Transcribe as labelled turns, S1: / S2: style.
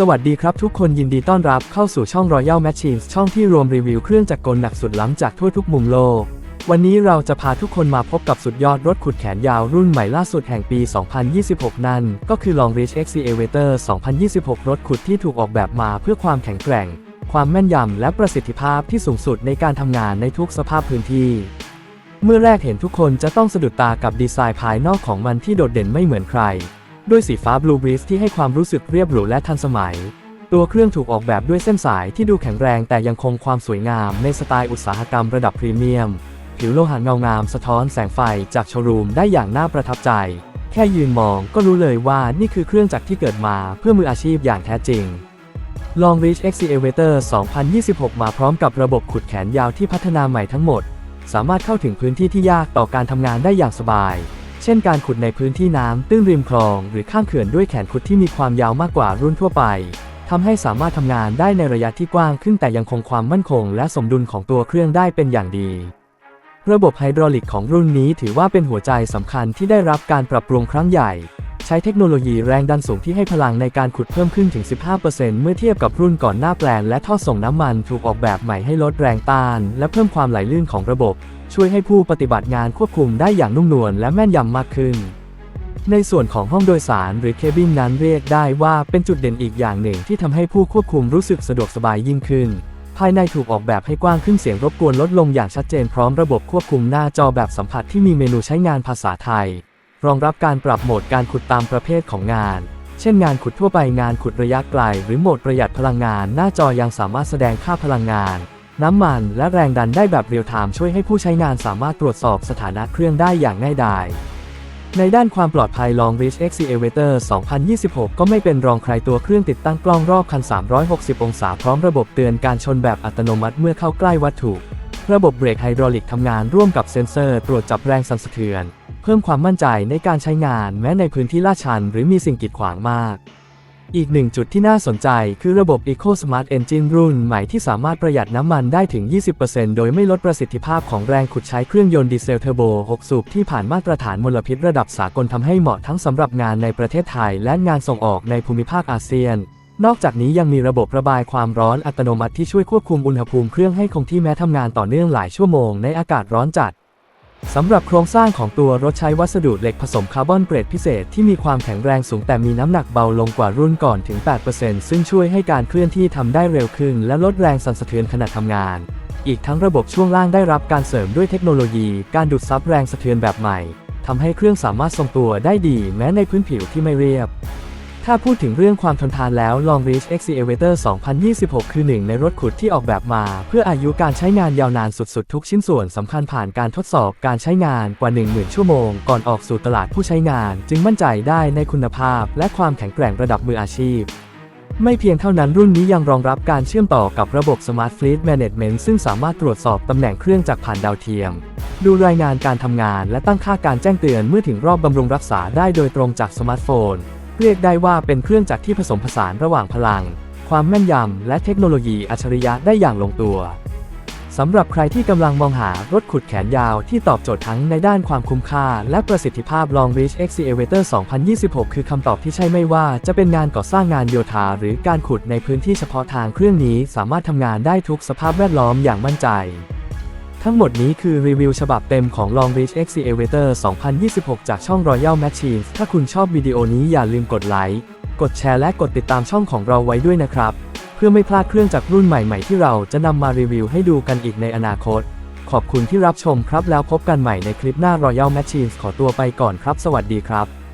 S1: สวัสดีครับทุกคนยินดีต้อนรับเข้าสู่ช่อง Royal Machines ช่องที่รวมรีวิวเครื่องจักรกลหนักสุดล้ำจากทั่วทุกมุมโลก วันนี้เราจะพาทุกคนมาพบกับสุดยอดรถขุดแขนยาวรุ่นใหม่ล่าสุดแห่งปี 2026 นั่น ก็คือ Long Reach Excavator 2026 รถขุดที่ถูกออกแบบมาเพื่อความแข็งแกร่ง ความแม่นยำและประสิทธิภาพที่สูงสุดในการทำงานในทุกสภาพพื้นที่ เมื่อแรกเห็นทุกคนจะต้องสะดุดตากับดีไซน์ภายนอกของมันที่โดดเด่นไม่เหมือนใคร ด้วยสีฟ้า Blue Breeze ที่ให้ความรู้สึกเรียบหรูและทันสมัย ตัวเครื่องถูกออกแบบด้วยเส้นสายที่ดูแข็งแรงแต่ยังคงความสวยงามในสไตล์อุตสาหกรรมระดับพรีเมียม ผิวโลหะเงางามสะท้อนแสงไฟจากโชว์รูมได้อย่างน่าประทับใจ แค่ยืนมองก็รู้เลยว่านี่คือเครื่องจักรที่เกิดมาเพื่อมืออาชีพอย่างแท้จริง Long Reach Excavator 2026 มาพร้อมกับระบบขุดแขนยาวที่พัฒนาใหม่ทั้งหมด สามารถเข้าถึงพื้นที่ที่ยากต่อการทำงานได้อย่างสบาย เช่นการขุดในพื้นที่น้ำตื้นริมคลอง หรือข้างเขื่อนด้วยแขนขุดที่มีความยาวมากกว่ารุ่นทั่วไปทำให้สามารถทำงานได้ในระยะที่กว้างขึ้นแต่ยังคงความมั่นคง และสมดุลของตัวเครื่องได้เป็นอย่างดี ระบบไฮดรอลิกของรุ่นนี้ถือว่าเป็นหัวใจสำคัญที่ได้รับการปรับปรุงครั้งใหญ่ ใช้เทคโนโลยีแรงดันสูงที่ให้พลังในการขุดเพิ่มขึ้นถึง 15%เมื่อเทียบกับรุ่นก่อนหน้าแปลนและท่อส่งน้ำมันถูกออกแบบใหม่ให้ลดแรงต้าน และเพิ่มความไหลลื่นของระบบ ช่วยให้ผู้ปฏิบัติงานควบคุมได้อย่างนุ่มนวลและแม่นยำมากขึ้น ในส่วนของห้องโดยสารหรือเคบินนั้นเรียกได้ว่าเป็นจุดเด่นอีกอย่างหนึ่งที่ทำให้ผู้ควบคุมรู้สึกสะดวกสบายยิ่งขึ้น ภายในถูกออกแบบให้กว้างขึ้นเสียงรบกวนลดลงอย่างชัดเจนพร้อมระบบควบคุมหน้าจอแบบสัมผัสที่มีเมนูใช้งานภาษาไทย รองรับการปรับโหมดการขุดตามประเภทของงานเช่นงานขุดทั่วไปงานขุดระยะไกล หรือโหมดประหยัดพลังงาน หน้าจอยังสามารถแสดงค่าพลังงาน น้ำมันและแรงดันได้แบบเรียลไทม์ช่วยให้ผู้ใช้งานสามารถตรวจสอบสถานะเครื่องได้อย่างง่ายดาย ในด้านความปลอดภัย Long Reach Excavator 2026 ก็ไม่เป็นรองใครตัวเครื่องติดตั้งกล้องรอบคัน 360 องศาพร้อมระบบเตือนการชนแบบอัตโนมัติเมื่อเข้าใกล้วัตถุ ระบบเบรกไฮดรอลิกทำงานร่วมกับเซ็นเซอร์ตรวจจับแรงสั่นสะเทือน เพิ่มความมั่นใจในการใช้งานแม้ในพื้นที่ลาดชัน หรือมีสิ่งกีดขวางมาก อีกหนึ่งจุดที่น่าสนใจคือระบบ Eco Smart Engine รุ่นใหม่ที่สามารถประหยัดน้ำมันได้ถึง 20%โดยไม่ลดประสิทธิภาพของแรงขุดใช้เครื่องยนต์ดีเซลเทอร์โบ 6 สูบที่ผ่านมาตรฐานมลพิษระดับสากลทำให้เหมาะทั้งสำหรับงานในประเทศไทยและงานส่งออกในภูมิภาคอาเซียน นอกจากนี้ยังมีระบบระบายความร้อนอัตโนมัติที่ช่วยควบคุมอุณหภูมิเครื่องให้คงที่แม้ทำงานต่อเนื่องหลายชั่วโมงในอากาศร้อนจัด สำหรับโครงสร้างของตัวรถใช้วัสดุเหล็กผสมคาร์บอนเกรดพิเศษที่มีความแข็งแรงสูงแต่มีน้ำหนักเบาลงกว่ารุ่นก่อนถึง 8%ซึ่งช่วยให้การเคลื่อนที่ทำได้เร็วขึ้น และลดแรงสั่นสะเทือนขณะทำงาน อีกทั้งระบบช่วงล่างได้รับการเสริมด้วยเทคโนโลยี การดูดซับแรงสะเทือนแบบใหม่ทำให้เครื่องสามารถทรงตัวได้ดีแม้ในพื้นผิวที่ไม่เรียบ ถ้าพูดถึงเรื่องความทนทานแล้ว Long Reach Excavator 2026 คือหนึ่งในรถขุดที่ออกแบบมา เพื่ออายุการใช้งานยาวนานสุดๆ ทุกชิ้นส่วนสำคัญผ่านการทดสอบการใช้งานกว่า 10,000 ชั่วโมง ก่อนออกสู่ตลาดผู้ใช้งาน จึงมั่นใจได้ในคุณภาพ และความแข็งแกร่งระดับมืออาชีพไม่เพียงเท่านั้นรุ่นนี้ยังรองรับการเชื่อมต่อกับระบบ Smart Fleet Management ซึ่งสามารถตรวจสอบตำแหน่งเครื่องจากผ่านดาวเทียม ดูรายงานการทำงานและตั้งค่าการแจ้งเตือนเมื่อถึงรอบบำรุงรักษาได้โดยตรงจากสมาร์ทโฟน เรียกได้ว่าเป็นเครื่องจักรที่ผสมผสานระหว่างพลัง ความแม่นยำ และเทคโนโลยีอัจฉริยะได้อย่างลงตัวสำหรับใครที่กำลังมองหารถขุดแขนยาวที่ตอบโจทย์ทั้งในด้านความคุ้มค่า และประสิทธิภาพ Long Reach Excavator 2026 คือคำตอบที่ใช่ไม่ว่าจะเป็นงานก่อสร้างงานโยธา หรือการขุดในพื้นที่เฉพาะทางเครื่องนี้สามารถทำงานได้ทุกสภาพแวดล้อมอย่างมั่นใจ ทั้งหมดนี้คือรีวิวฉบับเต็มของ Long Reach Excavator 2026 จากช่อง Royal Machines ถ้าคุณชอบวิดีโอนี้อย่าลืมกดไลค์ กดแชร์และกดติดตามช่องของเราไว้ด้วยนะครับ เพื่อไม่พลาดเครื่องจักรุ่นใหม่ๆที่เราจะนำมารีวิวให้ดูกันอีกในอนาคต ขอบคุณที่รับชมครับแล้วพบกันใหม่ในคลิปหน้า Royal Machines ขอตัวไปก่อนครับ สวัสดีครับ